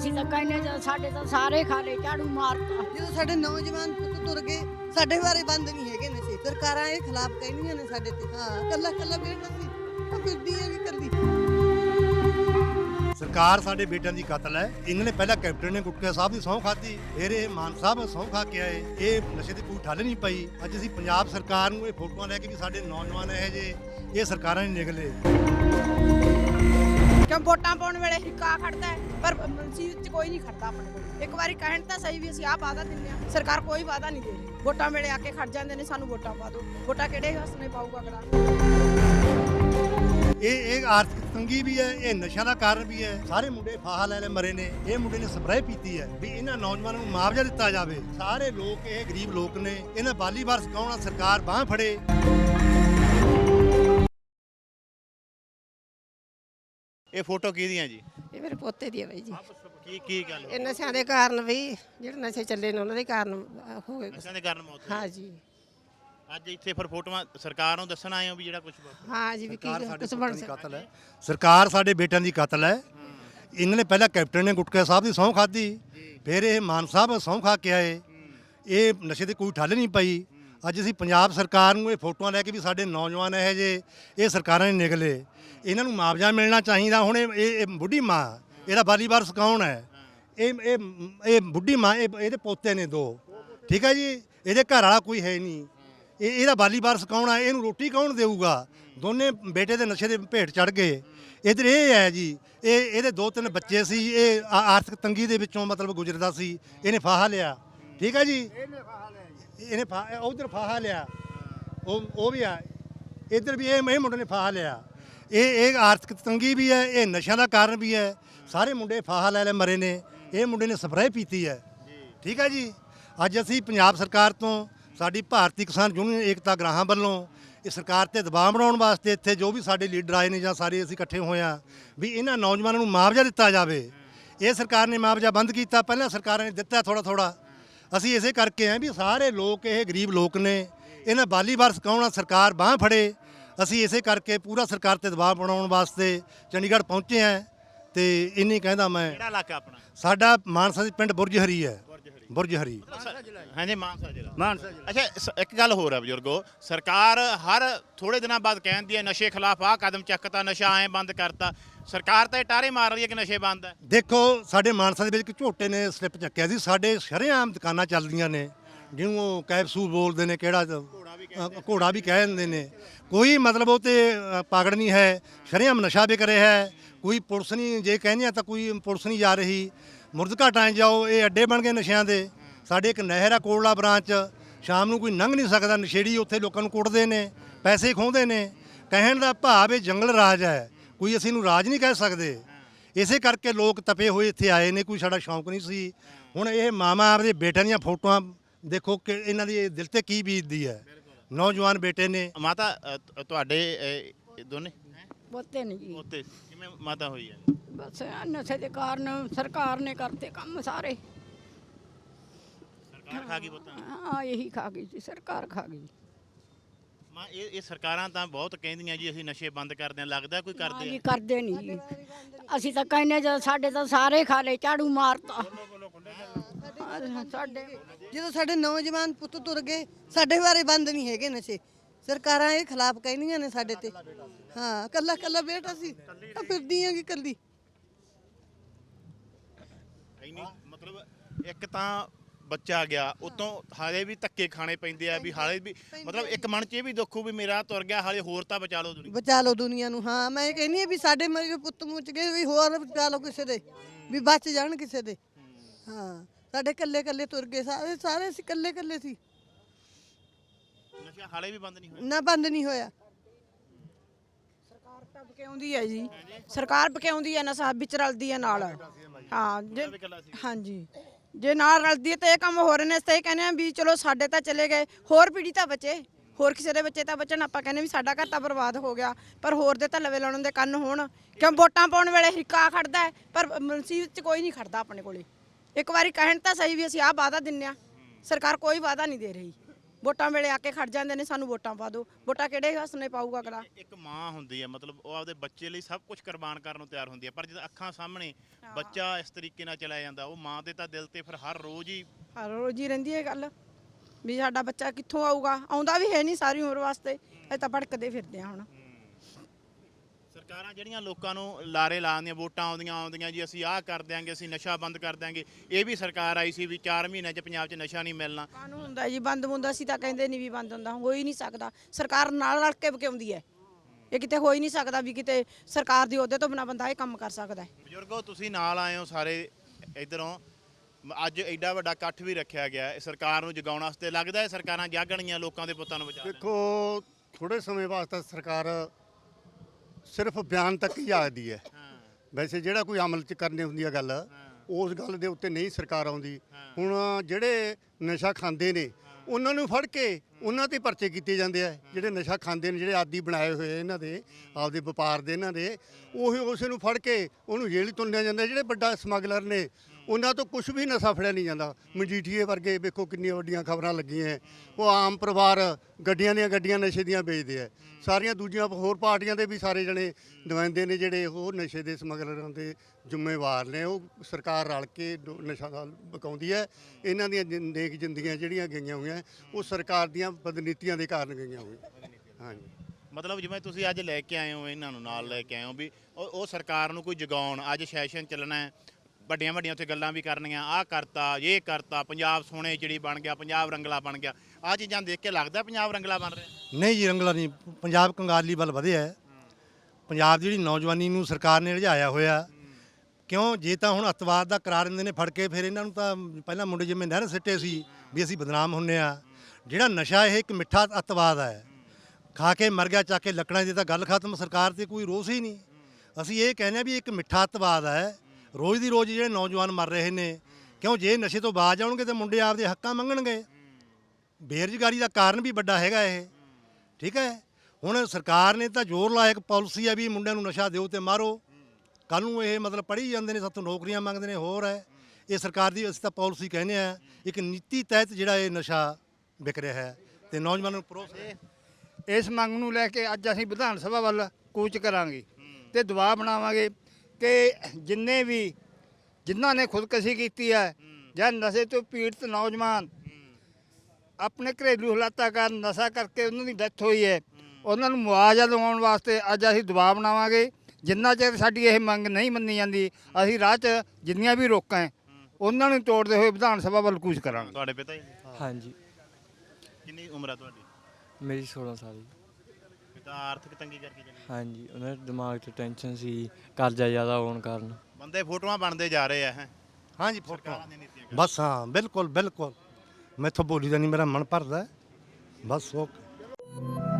ਅਸੀਂ ਤਾਂ ਕਹਿੰਦੇ ਜਦ ਸਾਡੇ ਤਾਂ ਸਾਰੇ ਖਾਲੇ ਝਾੜੂ ਮਾਰਤਾ। ਜਦੋਂ ਸਾਡੇ ਨੌਜਵਾਨ ਪੁੱਤ ਤੁਰ ਗਏ ਸਾਡੇ ਬਾਰੇ ਬੰਦ ਨਹੀਂ ਹੈਗੇ ਨਸ਼ੇ। ਸਰਕਾਰਾਂ ਇਹ ਖਿਲਾਫ ਕਹਿੰਦੀਆਂ ਨੇ ਸਾਡੇ ਤੇ। ਹਾਂ ਕੱਲਾ ਕੱਲਾ ਬੇਟਾ ਸੀ ਆ ਫਿਰਦੀ ਹੈ ਵੀ ਕੱਲੀ ਸਰਕਾਰ ਸਾਡੇ ਬੇਟਿਆਂ ਦੀ ਕਤਲ ਹੈ। ਇਹਨਾਂ ਨੇ ਪਹਿਲਾਂ ਕੈਪਟਨ ਨੇ ਗੁਟਕਾ ਸਾਹਿਬ ਦੀ ਸਹੁੰ ਖਾਧੀ। ਫਿਰ ਇਹ ਮਾਨ ਸਾਹਿਬ ਸਹੁੰ ਖਾ ਕੇ ਆਏ। ਇਹ ਨਸ਼ੇ ਦੀ ਕੋਈ ਠੱਲ ਨਹੀਂ ਪਈ। ਅੱਜ ਅਸੀਂ ਪੰਜਾਬ ਸਰਕਾਰ ਨੂੰ ਇਹ ਫੋਟੋਆਂ ਲੈ ਕੇ ਵੀ ਸਾਡੇ ਨੌਜਵਾਨ ਇਹ ਜੇ ਇਹ ਸਰਕਾਰਾਂ ਨੇ ਨਿਗਲੇ ਕਿਉਂ ਵੋਟਾਂ ਪਾਉਣ ਵੇਲੇ ਹਿੱਕਾ ਖੜਦਾ ਹੈ, ਪਰ ਮਨਸੀਬ ਚ ਕੋਈ ਨਹੀਂ ਖੜਦਾ ਆਪਣੇ ਕੋਲ। ਇੱਕ ਵਾਰੀ ਕਹਿਣ ਤਾਂ ਸਹੀ ਵੀ ਅਸੀਂ ਆਹ ਵਾਅਦਾ ਦਿੰਦੇ ਆ ਸਰਕਾਰ ਕੋਈ ਵਾਅਦਾ ਨਹੀਂ ਦੇ ਰਹੀ। ਵੋਟਾਂ ਵੇਲੇ ਆ ਕੇ ਖੜ ਜਾਂਦੇ ਨੇ ਸਾਨੂੰ ਵੋਟਾਂ ਪਾ ਦਿਓ। ਵੋਟਾਂ ਕਿਹੜੇ ਹੱਸਨੇ ਪਾਊਗਾ ਅਗਲਾ? ਇਹ ਇਹ ਆਰਥਿਕ ਤੰਗੀ ਵੀ ਹੈ ਇਹ ਨਸ਼ਾ ਦਾ ਕਾਰਨ ਵੀ ਹੈ। ਸਾਰੇ ਮੁੰਡੇ ਫਾਹਾ ਲੈ ਲੈ ਮਰੇ ਨੇ ਇਹ ਮੁੰਡੇ ਨੇ ਸਪਰੇਅ ਪੀਤੀ ਹੈ ਵੀ ਇਹਨਾਂ ਨੌਜਵਾਨਾਂ ਨੂੰ ਮੁਆਵਜ਼ਾ ਦਿੱਤਾ ਜਾਵੇ। ਸਾਰੇ ਲੋਕ ਇਹ ਗਰੀਬ ਲੋਕ ਨੇ ਇਹਨਾਂ ਬਾਲੀ ਵਾਰ ਸਿਕਾਉਣਾ ਸਰਕਾਰ ਬਾਹ ਫੜੇ। ਇਹ ਫੋਟੋ ਕਿਹਦੀਆਂ ਜੀ? ਇਹ ਮੇਰੇ ਪੋਤੇ ਦੀ ਹੈ ਬਾਈ ਜੀ। ਕੀ ਕੀ ਗੱਲ ਇਹ ਨਸ਼ਿਆਂ ਦੇ ਕਾਰਨ ਵੀ ਜਿਹੜੇ ਨਸ਼ੇ ਚੱਲੇ ਨੇ ਉਹਨਾਂ ਦੇ ਕਾਰਨ ਹੋ ਗਏ। ਨਸ਼ਿਆਂ ਦੇ ਕਾਰਨ ਮੌਤ ਹੋਈ। ਹਾਂ ਜੀ। ਅੱਜ ਇੱਥੇ ਫਿਰ ਫੋਟੋਆਂ ਸਰਕਾਰ ਨੂੰ ਦੱਸਣ ਆਏ ਹੋ ਵੀ ਜਿਹੜਾ ਕੁਝ ਹਾਂ ਜੀ ਵੀ ਕੀ ਸਰਕਾਰ ਸਾਡੇ ਕੁਝ ਪੁੱਤਾਂ ਬਣ ਦੀ ਸਕਦਾ ਕਤਲ ਹੈ। ਸਰਕਾਰ ਸਾਡੇ ਬੇਟਿਆਂ ਦੀ ਕਤਲ ਹੈ। ਇਹਨਾਂ ਨੇ ਪਹਿਲਾਂ ਕੈਪਟਨ ਨੇ ਗੁਟਕਾ ਸਾਹਿਬ ਦੀ ਸਹੁੰ ਖਾਧੀ। ਫਿਰ ਇਹ ਮਾਨ ਸਾਹਿਬ ਸਹੁੰ ਖਾ ਕੇ ਆਏ। ਇਹ ਨਸ਼ੇ ਦੀ ਕੋਈ ਠੱਲ ਨਹੀਂ ਪਈ। ਅੱਜ ਅਸੀਂ ਪੰਜਾਬ ਸਰਕਾਰ ਨੂੰ ਇਹ ਫੋਟੋਆਂ ਲੈ ਕੇ ਵੀ ਸਾਡੇ ਨੌਜਵਾਨ ਇਹ ਜੇ ਇਹ ਸਰਕਾਰਾਂ ਨੇ ਨਿਗਲੇ ਇਹਨਾਂ ਨੂੰ ਮੁਆਵਜ਼ਾ ਮਿਲਣਾ ਚਾਹੀਦਾ। ਹੁਣ ਇਹ ਇਹ ਬੁੱਢੀ ਮਾਂ, ਇਹਦਾ ਬਾਲੀਵਾਰ ਕੌਣ ਹੈ। ਇਹ ਇਹ ਇਹ ਬੁੱਢੀ ਮਾਂ, ਇਹ, ਇਹਦੇ ਪੋਤੇ ਨੇ ਦੋ। ਠੀਕ ਹੈ ਜੀ? ਇਹਦੇ ਘਰ ਵਾਲਾ ਕੋਈ ਹੈ ਨਹੀਂ। ਇਹ, ਇਹਦਾ ਬਾਲੀਵਾਰ ਕੌਣ ਹੈ ਇਹਨੂੰ ਰੋਟੀ ਕੌਣ ਦੇਊਗਾ? ਦੋਨੇ ਬੇਟੇ ਦੇ ਨਸ਼ੇ ਦੇ ਭੇਟ ਚੜ ਗਏ। ਇਧਰ ਇਹ ਹੈ ਜੀ, ਇਹ, ਇਹਦੇ ਦੋ ਤਿੰਨ ਬੱਚੇ ਸੀ। ਇਹ ਆਰਥਿਕ ਤੰਗੀ ਦੇ ਵਿੱਚੋਂ ਮਤਲਬ ਗੁਜ਼ਰਦਾ ਸੀ। ਇਹਨੇ ਫਾਹਾ ਲਿਆ। ਠੀਕ ਹੈ ਜੀ? ਇਹਨੇ ਇਹਨੇ ਉਧਰ ਫਾਹਾ ਲਿਆ। ਉਹ ਉਹ ਵੀ ਆ। ਇਧਰ ਵੀ ਇਹ ਇਹ ਮੁੰਡੇ ਨੇ ਫਾਹਾ ਲਿਆ। ਇਹ ਇਹ ਆਰਥਿਕ ਤੰਗੀ ਵੀ ਹੈ, ਇਹ ਨਸ਼ਿਆਂ ਦਾ ਕਾਰਨ ਵੀ ਹੈ। ਸਾਰੇ ਮੁੰਡੇ ਫਾਹਾ ਲੈ ਲੈ ਮਰੇ ਨੇ। ਇਹ ਮੁੰਡੇ ਨੇ ਸਪਰੇਅ ਪੀਤੀ ਹੈ। ਠੀਕ ਹੈ ਜੀ? ਅੱਜ ਅਸੀਂ ਪੰਜਾਬ ਸਰਕਾਰ ਤੋਂ ਸਾਡੀ ਭਾਰਤੀ ਕਿਸਾਨ ਯੂਨੀਅਨ ਏਕਤਾ ਗ੍ਰਾਹਾਂ ਵੱਲੋਂ ਇਹ ਸਰਕਾਰ ਤੇ ਦਬਾਅ ਬਣਾਉਣ ਵਾਸਤੇ ਇੱਥੇ ਜੋ ਵੀ ਸਾਡੇ ਲੀਡਰ ਆਏ ਨੇ ਜਾਂ ਸਾਰੇ ਅਸੀਂ ਇਕੱਠੇ ਹੋਏ ਆ ਵੀ ਇਹਨਾਂ ਨੌਜਵਾਨਾਂ ਨੂੰ ਮੁਆਵਜ਼ਾ ਦਿੱਤਾ ਜਾਵੇ। ਇਹ ਸਰਕਾਰ ਨੇ ਮੁਆਵਜ਼ਾ ਬੰਦ ਕੀਤਾ। ਪਹਿਲਾਂ ਸਰਕਾਰਾਂ ਨੇ ਦਿੱਤਾ ਥੋੜਾ ਥੋੜਾ ਅਸੀਂ ਇਸੇ ਕਰਕੇ ਆ ਵੀ ਸਾਰੇ ਲੋਕ ਇਹ ਗਰੀਬ ਲੋਕ ਨੇ ਇਹਨਾਂ ਬਾਲੀਵਾਰ ਸਿਕਾਉਣਾ ਸਰਕਾਰ ਬਾਹ ਫੜੇ। ਅਸੀਂ ਇਸੇ ਕਰਕੇ ਪੂਰਾ ਸਰਕਾਰ ਤੇ ਦਬਾਅ ਬਣਾਉਣ ਵਾਸਤੇ ਚੰਡੀਗੜ੍ਹ ਪਹੁੰਚੇ ਆ ਤੇ ਇੰਨੀ ਕਹਿੰਦਾ ਮੈਂ ਕਿਹੜਾ ਇਲਾਕਾ ਆਪਣਾ? ਸਾਡਾ ਮਾਨਸਾ ਦੇ ਪਿੰਡ ਬੁਰਜ ਹਰੀ ਹੈ। ਬੁਰਜ ਹਰੀ ਹਾਂਜੀ ਮਾਨਸਾ ਜ਼ਿਲ੍ਹਾ। ਮਾਨਸਾ ਜ਼ਿਲ੍ਹਾ। ਅੱਛਾ ਸ- ਇੱਕ ਗੱਲ ਹੋਰ ਹੈ ਬਜ਼ੁਰਗੋ ਸਰਕਾਰ ਹਰ ਥੋੜੇ ਦਿਨਾਂ ਬਾਅਦ ਕਹਿੰਦੀ ਹੈ ਨਸ਼ੇ ਖਿਲਾਫ ਆਹ ਕਦਮ ਚੱਕਤਾ ਨਸ਼ਾ ਐ ਬੰਦ ਕਰਤਾ। ਸਰਕਾਰ ਤਾਂ ਇਹ ਟਾਰੇ ਮਾਰ ਰਹੀ ਹੈ ਕਿ ਨਸ਼ੇ ਬੰਦ ਹੈ? ਦੇਖੋ ਸਾਡੇ ਮਾਨਸਾ ਦੇ ਵਿੱਚ ਇੱਕ ਝੋਟੇ ਨੇ ਸਲਿੱਪ ਚੱਕਿਆ ਸੀ। ਸਾਡੇ ਸ਼ਰੇਆਮ ਦੁਕਾਨਾਂ ਚੱਲਦੀਆਂ ਨੇ ਜਿਹਨੂੰ ਉਹ ਕੈਪਸੂਲ ਬੋਲਦੇ ਨੇ ਕਿਹੜਾ ਅ, ਘੋੜਾ ਵੀ ਕਹਿ ਦਿੰਦੇ ਨੇ। ਕੋਈ ਮਤਲਬ ਉਹ ਤੇ ਅ, ਪਾਗੜ ਨਹੀਂ ਹੈ ਸ਼ਰੇਆਮ ਨਸ਼ਾ ਵਿਕ ਰਿਹਾ ਹੈ। ਕੋਈ ਪੁਲਿਸ ਨਹੀਂ ਜੇ ਕਹਿੰਦੇ ਆ ਤਾਂ ਕੋਈ ਪੁਲਿਸ ਨਹੀਂ ਜਾ ਰਹੀ। ਮੁਰਦਘਾਟਾਂ 'ਚ ਜਾਓ ਇਹ ਅੱਡੇ ਬਣ ਗਏ ਨਸ਼ਿਆਂ ਦੇ। ਸਾਡੇ ਇੱਕ ਨਹਿਰ ਆ ਕੋਟਲਾ ਬ੍ਰਾਂਚ ਸ਼ਾਮ ਨੂੰ ਕੋਈ ਲੰਘ ਨਹੀਂ ਸਕਦਾ ਨਸ਼ੇੜੀ ਉੱਥੇ ਲੋਕਾਂ ਨੂੰ ਕੁੱਟਦੇ ਨੇ ਪੈਸੇ ਖੋਹਦੇ ਨੇ। ਕਹਿਣ ਦਾ ਭਾਵ ਇਹ ਜੰਗਲ ਰਾਜ ਹੈ ਕੋਈ ਅਸੀਂ ਨੂੰ ਰਾਜ ਨਹੀਂ ਕਹਿ ਸਕਦੇ। ਇਸੇ ਕਰਕੇ ਲੋਕ ਤਪੇ ਹੋਏ ਇੱਥੇ ਆਏ ਨੇ ਕੋਈ ਸਾਡਾ ਸ਼ੌਂਕ ਨਹੀਂ ਸੀ। ਹੁਣ ਇਹ ਮਾਮਾ ਆਪਦੇ ਬੇਟਿਆਂ ਦੀਆਂ ਫੋਟੋਆਂ ਦੇਖੋ ਕਿ ਇਹਨਾਂ ਦੀ ਦਿਲ ਤੇ ਕੀ ਬੀਤਦੀ ਹੈ। ਨੌਜਵਾਨ ਬੇਟੇ ਨੇ। ਮਾਤਾ ਤੁਹਾਡੇ ਦੋਨੇ? ਬੋਤੇ ਨਹੀਂ ਜੀ। ਉੱਤੇ ਕਿਵੇਂ ਮਾਤਾ ਹੋਈ ਹੈ? ਬਸ ਆਹ ਨਸ਼ੇ ਦੇ ਕਾਰਨ ਸਰਕਾਰ ਨੇ ਕਰਤੇ ਕੰਮ ਸਾਰੇ। ਸਰਕਾਰ ਖਾ ਗਈ ਪੁੱਤਾਂ? ਹਾਂ ਇਹੀ ਖਾ ਗਈ ਜੀ ਸਰਕਾਰ ਖਾ ਗਈ। ਮਾਂ ਇਹ ਇਹ ਸਰਕਾਰਾਂ ਤਾਂ ਬਹੁਤ ਕਹਿੰਦੀਆਂ ਜੀ ਅਸੀਂ ਨਸ਼ੇ ਬੰਦ ਕਰਦੇ ਹਾਂ ਲੱਗਦਾ ਕੋਈ ਹਾਂ ਕਰਦੇ ਜੀ ਆ? ਕਰਦੇ ਨਹੀਂ ਜੀ। ਅਸੀਂ ਤਾਂ ਕਹਿੰਦੇ ਜਦ ਸਾਡੇ ਤਾਂ ਸਾਰੇ ਖਾਲੇ ਝਾੜੂ ਮਾਰਤਾ। ਹਾਂ, ਸਾਡੇ ਜਦੋਂ ਸਾਡੇ ਨੌਜਵਾਨ ਪੁੱਤ ਤੁਰ ਗਏ ਸਾਡੇ ਬਾਰੇ ਬੰਦ ਨਹੀਂ ਹੈਗੇ ਨਸ਼ੇ। ਸਰਕਾਰਾਂ ਇਹ ਖਿਲਾਫ ਕਹਿੰਦੀਆਂ ਨੇ ਸਾਡੇ ਤੇ। ਹਾਂ ਕੱਲਾ ਕੱਲਾ ਬੇਟਾ ਸੀ ਆ ਫਿਰਦੀ ਕਿ ਕੱਲੀ ਇੰਨੀ ਮਤਲਬ ਇੱਕ ਤਾਂ ਬੱਚਾ ਗਿਆ ਉਤੋਂ ਹਾਲੇ ਵੀ ਧੱਕੇ ਖਾਣੇ ਪੈਂਦੇ ਆ ਵੀ ਹਾਲੇ ਵੀ ਮਤਲਬ ਇੱਕ ਮਨ 'ਚ ਇਹ ਵੀ ਦੁੱਖ ਵੀ ਮੇਰਾ ਤੁਰ ਗਿਆ ਹਾਲੇ ਹੋਰ ਤਾਂ ਬਚਾ ਲਓ ਦੁਨੀਆ। ਬਚਾ ਲਓ ਦੁਨੀਆ ਨੂੰ ਹਾਂ ਮੈਂ ਇਹ ਕਹਿੰਦੀ ਹਾਂ ਵੀ ਸਾਡੇ ਮਰੇ ਪੁੱਤ ਮੁੱਚ ਗਏ ਵੀ ਹੋਰ ਬਚਾ ਲਓ ਕਿਸੇ ਦੇ ਵੀ ਬਚ ਜਾਣ ਕਿਸੇ ਦੇ। ਹਾਂ ਸਾਡੇ ਕੱਲੇ ਕੱਲੇ ਤੁਰ ਗਏ ਸਾਰੇ ਸਾਰੇ ਅਸੀਂ ਕੱਲੇ ਕੱਲੇ ਸੀ। ਨਸ਼ਾ ਹਾਲੇ ਵੀ ਬੰਦ ਨਹੀਂ ਹੋਇਆ। ਨਾ ਬੰਦ ਨਹੀਂ ਹੋਇਆ। ਸਰਕਾਰ ਤਾਂ ਹੈ ਜੀ। ਸਰਕਾਰ ਬਕਿਆਉਂਦੀ ਹੈ ਨਸ਼ਾ ਵਿੱਚ ਰਲਦੀ ਹੈ ਨਾਲ। ਹਾਂ ਜੇ ਹਾਂਜੀ। ਜੇ ਨਾਲ ਰਲਦੀ ਹੈ ਤਾਂ ਇਹ ਕੰਮ ਹੋ ਰਹੇ ਨੇ ਅਸੀਂ ਤਾਂ ਇਹ ਕਹਿੰਦੇ ਆ ਵੀ ਚਲੋ ਸਾਡੇ ਤਾਂ ਚਲੇ ਗਏ ਹੋਰ ਪੀੜੀ ਤਾਂ ਬਚੇ। ਹੋਰ ਕਿਸੇ ਦੇ ਬੱਚੇ ਤਾਂ ਬਚਣ ਆਪਾਂ ਕਹਿੰਦੇ ਵੀ ਸਾਡਾ ਘਰ ਤਾਂ ਬਰਬਾਦ ਹੋ ਗਿਆ। ਪਰ ਹੋਰ ਦੇ ਤਾਂ ਲਵੇ ਲਾਉਣ ਦੇ ਕੰਨ ਹੋਣ। ਕਿਉਂ ਵੋਟਾਂ ਪਾਉਣ ਵੇਲੇ ਹਿੱਕਾ ਖੜਦਾ ਹੈ, ਪਰ ਮੁਸੀਬਤ 'ਚ ਕੋਈ ਨਹੀਂ ਖੜਦਾ ਆਪਣੇ ਕੋਲੇ। ਇੱਕ ਵਾਰੀ ਕਹਿਣ ਤਾਂ ਸਹੀ ਵੀ ਅਸੀਂ ਆਹ ਵਾਅਦਾ ਦਿੰਨੇ ਆ ਸਰਕਾਰ ਕੋਈ ਵਾਅਦਾ ਨਹੀਂ ਦੇ ਰਹੀ। ਵੋਟਾਂ ਵੇਲੇ ਆ ਕੇ ਖੜ ਜਾਂਦੇ ਨੇ ਸਾਨੂੰ ਵੋਟਾਂ ਪਾ ਦਿਓ। ਵੋਟਾਂ ਕਿਹੜੇ ਹਸਨੇ ਪਾਊਗਾ ਅਗਲਾ? ਇੱਕ ਮਾਂ ਹੁੰਦੀ ਹੈ ਮਤਲਬ ਉਹ ਆਪਦੇ ਬੱਚੇ ਲਈ ਸਭ ਕੁਝ ਕੁਰਬਾਨ ਕਰਨ ਨੂੰ ਤਿਆਰ ਹੁੰਦੀ ਹੈ ਪਰ ਜਦ ਅੱਖਾਂ ਸਾਹਮਣੇ ਬੱਚਾ ਇਸ ਤਰੀਕੇ ਨਾਲ ਚਲਾ ਜਾਂਦਾ ਉਹ ਮਾਂ ਦੇ ਤਾਂ ਦਿਲ ਤੇ ਫਿਰ ਹਰ ਰੋਜ਼ ਹੀ ਹਰ ਰੋਜ਼ ਹੀ ਰਹਿੰਦੀ ਹੈ ਗੱਲ ਵੀ ਸਾਡਾ ਬੱਚਾ ਕਿੱਥੋਂ ਆਊਗਾ? ਆਉਂਦਾ ਵੀ ਹੈ ਨਹੀਂ ਸਾਰੀ ਉਮਰ ਵਾਸਤੇ ਇਹ ਤਾਂ ਭੜਕਦੇ ਫਿਰਦੇ ਆ ਹੁਣ। ਸਰਕਾਰਾਂ ਜਿਹੜੀਆਂ ਲੋਕਾਂ ਨੂੰ ਲਾਰੇ ਲਾਉਂਦੀਆਂ ਵੋਟਾਂ ਆਉਂਦੀਆਂ ਆਉਂਦੀਆਂ ਜੀ ਅਸੀਂ ਆਹ ਕਰ ਦਿਆਂਗੇ ਅਸੀਂ ਨਸ਼ਾ ਬੰਦ ਕਰ ਦਿਆਂਗੇ ਇਹ ਵੀ ਸਰਕਾਰ ਆਈ ਸੀ ਵੀ 4 ਮਹੀਨਿਆਂ 'ਚ ਪੰਜਾਬ 'ਚ ਨਸ਼ਾ ਨਹੀਂ ਮਿਲਣਾ। ਕਾਨੂੰਨ ਹੁੰਦਾ ਜੀ ਬੰਦ ਹੁੰਦਾ ਸੀ ਤਾਂ ਕਹਿੰਦੇ ਨਹੀਂ ਵੀ ਬੰਦ ਹੁੰਦਾ ਹੋ ਹੀ ਨਹੀਂ ਸਕਦਾ। ਸਰਕਾਰ ਨਾਲ ਰਲ ਕੇ ਬਕਿਆਉਂਦੀ ਹੈ। ਇਹ ਕਿਤੇ ਹੋ ਹੀ ਨਹੀਂ ਸਕਦਾ ਵੀ ਕਿਤੇ ਸਰਕਾਰ ਦੀ ਅਹੁਦੇ ਤੋਂ ਬਿਨਾ ਬੰਦਾ ਇਹ ਕੰਮ ਕਰ ਸਕਦਾ ਹੈ। ਬਜ਼ੁਰਗੋ ਤੁਸੀਂ ਨਾਲ ਆਏ ਹੋ ਸਾਰੇ ਇਧਰੋਂ। ਅੱਜ ਐਡਾ ਵੱਡਾ ਇਕੱਠ ਵੀ ਰੱਖਿਆ ਗਿਆ ਹੈ। ਸਰਕਾਰ ਨੂੰ ਜਗਾਉਣ ਵਾਸਤੇ ਲੱਗਦਾ ਹੈ ਸਰਕਾਰਾਂ ਜਾਗਣਗੀਆਂ ਲੋਕਾਂ ਦੇ ਪੁੱਤਾਂ ਨੂੰ ਬਚਾ ਲੈਣ। ਦੇਖੋ ਥੋੜੇ ਸਮੇਂ ਵਾਸਤੇ ਸਰਕਾਰ ਸਿਰਫ ਬਿਆਨ ਤੱਕ ਹੀ ਆਦੀ ਹੈ। ਵੈਸੇ ਜਿਹੜਾ ਕੋਈ ਅਮਲ ਚ ਕਰਨੀ ਹੁੰਦੀ ਆ ਗੱਲ, ਉਸ ਗੱਲ ਦੇ ਉੱਤੇ ਨਹੀਂ ਸਰਕਾਰ ਆਉਂਦੀ। ਹੁਣ ਜਿਹੜੇ ਨਸ਼ਾ ਖਾਂਦੇ ਨੇ, ਉਹਨਾਂ ਨੂੰ ਫੜ ਕੇ ਉਹਨਾਂ ਤੇ ਪਰਚੇ ਕੀਤੇ ਜਾਂਦੇ ਆ। ਜਿਹੜੇ ਨਸ਼ਾ ਖਾਂਦੇ ਨੇ, ਜਿਹੜੇ ਆਦੀ ਬਣਾਏ ਹੋਏ ਇਹਨਾਂ ਦੇ, ਆਪਦੇ ਵਪਾਰ ਦੇ ਇਹਨਾਂ ਦੇ, ਉਹੀ ਉਸੇ ਨੂੰ ਫੜ ਕੇ ਉਹਨੂੰ ਜੇਲ੍ਹ ਤੁੰਨਿਆ ਜਾਂਦਾ। ਜਿਹੜੇ ਵੱਡਾ ਸਮਗਲਰ ਨੇ ਉਹਨਾਂ ਤੋਂ ਕੁਝ ਵੀ ਨਸ਼ਾ ਫੜਿਆ ਨਹੀਂ ਜਾਂਦਾ। ਮਜੀਠੀਏ ਵਰਗੇ ਵੇਖੋ ਕਿੰਨੀਆਂ ਵੱਡੀਆਂ ਖਬਰਾਂ ਲੱਗੀਆਂ ਹੈ ਉਹ ਆਮ ਪਰਿਵਾਰ ਗੱਡੀਆਂ ਦੀਆਂ ਗੱਡੀਆਂ ਨਸ਼ੇ ਦੀਆਂ ਵੇਚਦੇ ਆ ਸਾਰੀਆਂ ਦੂਜੀਆਂ ਹੋਰ ਪਾਰਟੀਆਂ ਦੇ ਵੀ ਸਾਰੇ ਜਣੇ ਨੁਮਾਇੰਦੇ ਨੇ ਜਿਹੜੇ ਉਹ ਨਸ਼ੇ ਦੇ ਸਮਗਲਰਾਂ ਦੇ ਜ਼ਿੰਮੇਵਾਰ ਨੇ। ਉਹ ਸਰਕਾਰ ਰਲ ਕੇ ਦੋ- ਨਸ਼ਾ ਦਾ ਬਕਾਉਂਦੀ ਹੈ ਇਹਨਾਂ ਦੀਆਂ ਜਿੰ- ਨੇਕ ਜ਼ਿੰਦਗੀਆਂ ਜਿਹੜੀਆਂ ਗਈਆਂ ਹੋਈਆਂ, ਉਹ ਸਰਕਾਰ ਦੀਆਂ ਬਦਨੀਤੀਆਂ ਦੇ ਕਾਰਨ ਗਈਆਂ ਹੋਈਆਂ। ਹਾਂਜੀ। ਮਤਲਬ ਜਿਵੇਂ ਤੁਸੀਂ ਅੱਜ ਲੈ ਕੇ ਆਏ ਹੋ, ਇਹਨਾਂ ਨੂੰ ਨਾਲ ਲੈ ਕੇ ਆਏ ਹੋ ਵੀ ਉਹ ਉਹ ਸਰਕਾਰ ਨੂੰ ਕੋਈ ਜਗਾਉਣ, ਅੱਜ ਸੈਸ਼ਨ ਚੱਲਣਾ ਹੈ ਵੱਡੀਆਂ ਵੱਡੀਆਂ ਉੱਥੇ ਗੱਲਾਂ ਵੀ ਕਰਨੀਆਂ, ਆਹ ਕਰਤਾ, ਇਹ ਕਰਤਾ, ਪੰਜਾਬ ਸੋਨੇ ਚਿੜੀ ਬਣ ਗਿਆ, ਪੰਜਾਬ ਰੰਗਲਾ ਬਣ ਗਿਆ। ਆਹ ਚੀਜ਼ਾਂ ਦੇਖ ਕੇ ਲੱਗਦਾ ਪੰਜਾਬ ਰੰਗਲਾ ਬਣ ਰਿਹਾ? ਨਹੀਂ ਜੀ, ਰੰਗਲਾ ਨਹੀਂ। ਪੰਜਾਬ ਕੰਗਾਲੀ ਵੱਲ ਵਧਿਆ। ਹੈ ਪੰਜਾਬ ਦੀ ਜਿਹੜੀ ਨੌਜਵਾਨੀ ਨੂੰ ਸਰਕਾਰ ਨੇ ਰੁਝਾਇਆ ਹੋਇਆ, ਕਿਉਂ? ਜੇ ਤਾਂ ਹੁਣ ਅਤਵਾਦ ਦਾ ਕਰਾਰ ਦਿੰਦੇ ਨੇ ਫੜ ਕੇ, ਫਿਰ ਇਹਨਾਂ ਨੂੰ ਤਾਂ ਪਹਿਲਾਂ ਮੁੰਡੇ ਜਿਵੇਂ ਨਹਿਰ ਸਿੱਟੇ ਸੀ, ਵੀ ਅਸੀਂ ਬਦਨਾਮ ਹੁੰਨੇ ਆ। ਜਿਹੜਾ ਨਸ਼ਾ ਇਹ ਇੱਕ ਮਿੱਠਾ ਅਤਵਾਦ ਹੈ, ਖਾ ਕੇ ਮਰ ਗਿਆ, ਚੱਕ ਕੇ ਲੱਕੜਾਂ ਦੀ ਤਾਂ ਗੱਲ ਖਤਮ, ਸਰਕਾਰ ਤੇ ਕੋਈ ਰੋਸ ਹੀ ਨਹੀਂ। ਅਸੀਂ ਇਹ ਕਹਿੰਦੇ ਆ ਵੀ ਇੱਕ ਮਿੱਠਾ ਅਤਵਾਦ ਹੈ। ਰੋਜ਼ ਦੀ ਰੋਜ਼ ਜਿਹੜੇ ਨੌਜਵਾਨ ਮਰ ਰਹੇ ਨੇ, ਕਿਉਂ ਜੇ ਨਸ਼ੇ ਤੋਂ ਬਾਜ ਆਉਣਗੇ ਤਾਂ ਮੁੰਡੇ ਆਪਦੇ ਹੱਕਾਂ ਮੰਗਣਗੇ? ਬੇਰੁਜ਼ਗਾਰੀ ਦਾ ਕਾਰਨ ਵੀ ਵੱਡਾ ਹੈਗਾ ਇਹ। ਠੀਕ ਹੈ? ਹੁਣ ਸਰਕਾਰ ਨੇ ਤਾਂ ਜ਼ੋਰ ਲਾਇਆ ਇੱਕ ਪਾਲਿਸੀ ਆ ਵੀ ਮੁੰਡਿਆਂ ਨੂੰ ਨਸ਼ਾ ਦਿਓ ਤੇ ਮਾਰੋ। ਕੱਲ ਨੂੰ ਇਹ ਮਤਲਬ ਪੜ੍ਹੀ ਜਾਂਦੇ ਨੇ ਸਾਥੋਂ ਨੌਕਰੀਆਂ ਮੰਗਦੇ ਨੇ, ਹੋਰ ਹੈ। ਇਹ ਸਰਕਾਰ ਦੀ ਅਸੀਂ ਤਾਂ ਪਾਲਿਸੀ ਕਹਿੰਦੇ ਆ ਇੱਕ ਨੀਤੀ ਤਹਿਤ ਜਿਹੜਾ ਇਹ ਨਸ਼ਾ ਵਿਕ ਰਿਹਾ ਹੈ ਤੇ ਨੌਜਵਾਨਾਂ ਨੂੰ ਪਰੋਸ ਇਸ ਮੰਗ ਨੂੰ ਲੈ ਕੇ ਅੱਜ ਅਸੀਂ ਵਿਧਾਨ ਸਭਾ ਵੱਲ ਕੂਚ ਕਰਾਂਗੇ ਤੇ ਦਬਾਅ ਬਣਾਵਾਂਗੇ। ਕਿ ਜਿੰਨੇ ਵੀ ਜਿਨ੍ਹਾਂ ਨੇ ਖੁਦਕੁਸ਼ੀ ਕੀਤੀ ਹੈ ਜਾਂ ਨਸ਼ੇ ਤੋਂ ਪੀੜਤ ਨੌਜਵਾਨ ਆਪਣੇ ਘਰੇਲੂ ਹਾਲਾਤਾਂ ਕਾਰਨ ਨਸ਼ਾ ਕਰਕੇ ਉਹਨਾਂ ਦੀ ਡੈਥ ਹੋਈ ਹੈ ਉਹਨਾਂ ਨੂੰ ਮੁਆਵਜ਼ਾ ਦਿਵਾਉਣ ਵਾਸਤੇ ਅੱਜ ਅਸੀਂ ਦਬਾਅ ਬਣਾਵਾਂਗੇ। ਜਿੰਨਾ ਚਿਰ ਸਾਡੀ ਇਹ ਮੰਗ ਨਹੀਂ ਮੰਨੀ ਜਾਂਦੀ ਅਸੀਂ ਰਾਹ 'ਚ ਜਿੰਨੀਆਂ ਵੀ ਰੋਕਾਂ ਹੈ, ਉਹਨਾਂ ਨੂੰ ਤੋੜਦੇ ਹੋਏ ਵਿਧਾਨ ਸਭਾ ਵੱਲ ਕੂਚ ਕਰਾਂਗੇ। ਤੁਹਾਡੇ ਪਿਤਾ ਜੀ? ਹਾਂਜੀ। ਕਿੰਨੀ ਉਮਰ ਆ ਤੁਹਾਡੀ? ਮੇਰੀ 16 ਸਾਲ ਦੀ ਆਰਥਿਕ ਤੰਗੀ ਕਰਕੇ ਚਲੇ। ਹਾਂਜੀ ਉਹਨਾਂ ਦੇ ਦਿਮਾਗ 'ਚ ਟੈਨਸ਼ਨ ਸੀ ਕਰਜ਼ਾ ਜ਼ਿਆਦਾ ਹੋਣ ਕਾਰਨ। ਬੰਦੇ ਫੋਟੋਆਂ ਬਣਦੇ ਜਾ ਰਹੇ ਆ ਹੈ। ਹਾਂਜੀ ਫੋਟੋ। ਬਸ ਹਾਂ ਬਿਲਕੁਲ ਬਿਲਕੁਲ। ਮੈਥੋਂ ਬੋਲੀ ਦਾ ਨਹੀਂ ਮੇਰਾ ਮਨ ਭਰਦਾ। ਹੈ। ਬਸ ਓਕੇ।